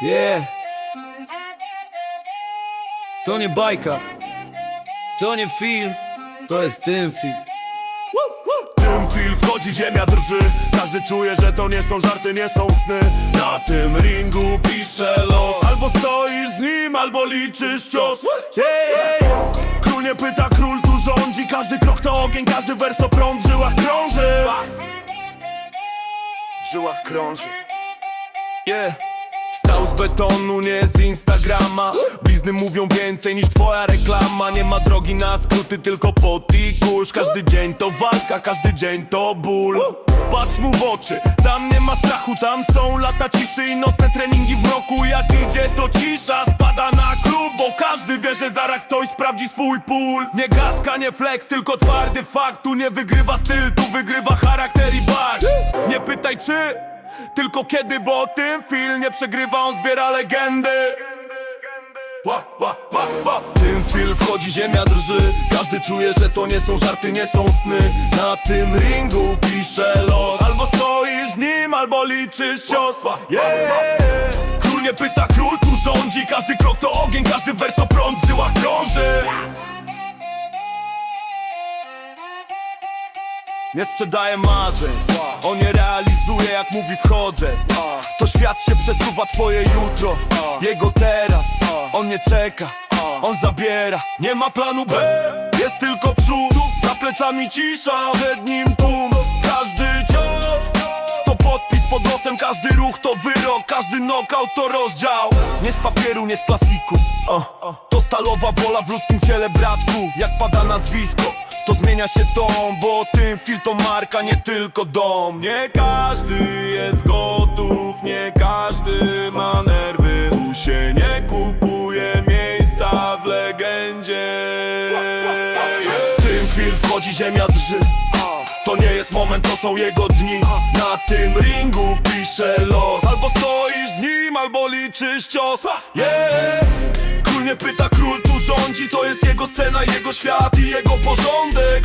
Yeah. To nie bajka, to nie film, to jest ten film. Tym film wchodzi, ziemia drży. Każdy czuje, że to nie są żarty, nie są sny. Na tym ringu pisze los. Albo stoisz z nim, albo liczysz cios. Yeah. Król nie pyta, król tu rządzi. Każdy krok to ogień, każdy wers to prąd. W żyłach krąży. W żyłach krąży. Yeah Wstał z betonu, nie z Instagrama. Blizny mówią więcej niż twoja reklama. Nie ma drogi na skróty, tylko pot i kurz. Każdy dzień to walka, każdy dzień to ból. Patrz mu w oczy, tam nie ma strachu Tam są lata ciszy i nocne treningi w mroku Jak idzie to cisza, spada na klub Bo każdy wie, że zaraz ktoś sprawdzi swój puls Nie gadka, nie flex, tylko twardy fakt. Tu nie wygrywa styl, tu wygrywa charakter i bar Nie pytaj czy tylko kiedy, bo tym film nie przegrywa, on zbiera legendy. Ła, ła, ła, ła. Tym film wchodzi, ziemia drży. Każdy czuje, że to nie są żarty, nie są sny. Na tym ringu pisze los. Albo stoisz z nim, albo liczysz cios. yeah. Król nie pyta, król tu rządzi. Każdy krok to ogień, każdy wers to prąd W żyłach krąży. Nie sprzedaje marzeń jak mówi wchodzę. To świat się przesuwa twoje jutro. Jego teraz On nie czeka On zabiera. Nie ma planu B Jest tylko przód. Za plecami cisza Przed nim tłum. Każdy cios to podpis pod nosem, każdy ruch to wyrok Każdy knockout to rozdział. Nie z papieru, nie z plastiku. To stalowa wola w ludzkim ciele, bratku. Jak pada nazwisko, to zmienia się dom Bo tym film to marka, nie tylko dom. Nie każdy jest gotów, nie każdy ma nerwy. Tu się nie kupuje miejsca w legendzie. Tym film wchodzi, ziemia drży. To nie jest moment, to są jego dni. Na tym ringu pisze los. Albo stoisz z nim, albo liczysz cios. Yeah! Król nie pyta, król rządzi To jest jego scena, jego świat i jego porządek